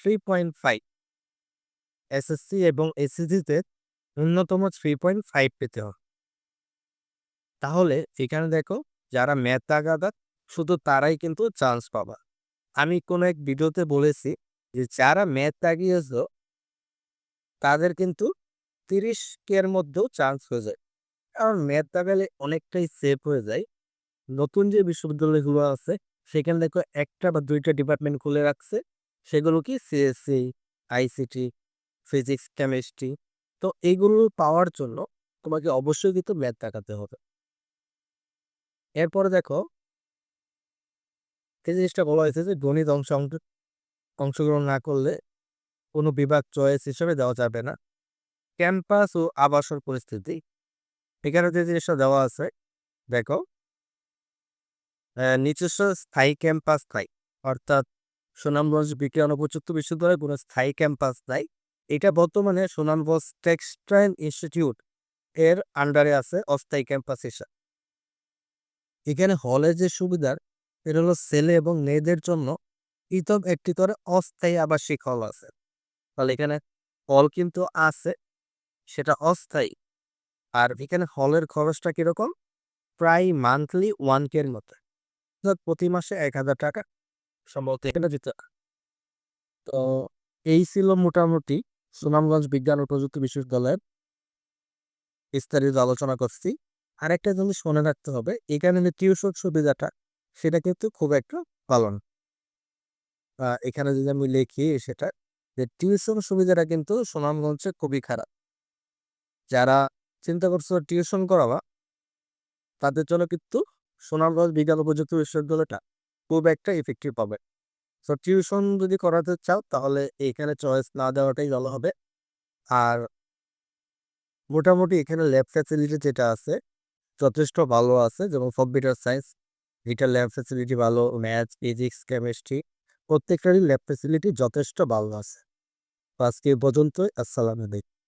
Three point five. SSC এবং এসএসসিতে ন্যূনতম থ্রি পয়েন্ট ফাইভ পেতে হবে। তাহলে এখানে দেখো, যারা ম্যাথ তাগাদা শুধু তারাই কিন্তু চান্স পাবা। আমি কোনো এক ভিডিওতে বলেছি যে, যারা ম্যাথ তাগিয়েছ, তাদের কিন্তু তিরিশ কের মধ্যেও চান্স হয়ে যায়। কারণ ম্যাথ তাগালে অনেকটাই সেফ হয়ে যায়। নতুন যে বিশ্ববিদ্যালয়গুলো আছে, সেখানে দেখো একটা বা দুইটা ডিপার্টমেন্ট খুলে রাখছে। সেগুলো কি সিএসসি আইসিটি ফিজিক্স কেমিস্ট্রি তো এইগুলো পাওয়ার জন্য তোমাকে অবশ্যই কিন্তু ম্যাথ দেখাতে হবে। এরপরে দেখো এই জিনিসটা বলা হয়েছে যে গণিত অংশ, অংশ- অংশগ্রহণ না করলে কোনো বিভাগ চয়েস হিসেবে দেওয়া যাবে না। ক্যাম্পাস ও আবাসন পরিস্থিতি, এখানে যে জিনিসটা দেওয়া আছে, দেখো নিজস্ব স্থায়ী ক্যাম্পাস নাই, অর্থাৎ সুনামগঞ্জ বিজ্ঞান ও প্রযুক্তি বিশ্ববিদ্যালয়ে কোনো স্থায়ী ক্যাম্পাস নাই এটা বর্তমানে সুনামগঞ্জ টেক্সটাইল ইনস্টিটিউট এর আন্ডারে আছে অস্থায়ী ক্যাম্পাস হিসাবে। এখানে হলের যে সুবিধার, এটা হলো ছেলে এবং মেয়েদের জন্য ইতব একটি করে অস্থায়ী আবাসিক হল আছে। তাহলে এখানে হল কিন্তু আছে, সেটা অস্থায়ী। আর এখানে হলের খরচটা কীরকম? প্রায় মান্থলি ওয়ান কের মতো। প্রতি মাসে এক হাজার টাকা। সম্ভবত এখানে দিতে তো এই ছিল মোটামুটি সুনামগঞ্জ বিজ্ঞান ও প্রযুক্তি বিশ্ববিদ্যালয়ের বিস্তারিত আলোচনা করছি। আরেকটা জিনিস মনে রাখতে হবে, এখানে যে টিউশন সুবিধাটা, সেটা কিন্তু খুব একটা ভালো না। এখানে যদি আমি লিখি সেটা যে টিউশন সুবিধাটা কিন্তু সুনামগঞ্জে খুবই খারাপ। যারা চিন্তা করছ টিউশন করাবা, তাদের জন্য কিন্তু সুনামগঞ্জ বিজ্ঞান ও প্রযুক্তি বিশ্ববিদ্যালয়টা খুব একটা ইফেক্টিভ পাবে। সো টিউশন যদি করাতে চাও, তাহলে এইখানে চয়েস না দেওয়াটাই ভালো হবে। আর মোটামুটি এখানে ল্যাব ফ্যাসিলিটি যেটা আছে, যথেষ্ট ভালো আছে, যেমন কম্পিউটার সায়েন্স এটা ল্যাব ফ্যাসিলিটি ভালো ম্যাথ ফিজিক্স কেমিস্ট্রি প্রত্যেকটারই ল্যাব ফ্যাসিলিটি যথেষ্ট ভালো আছে। আজকে পর্যন্তই, আসসালামু আলাইকুম।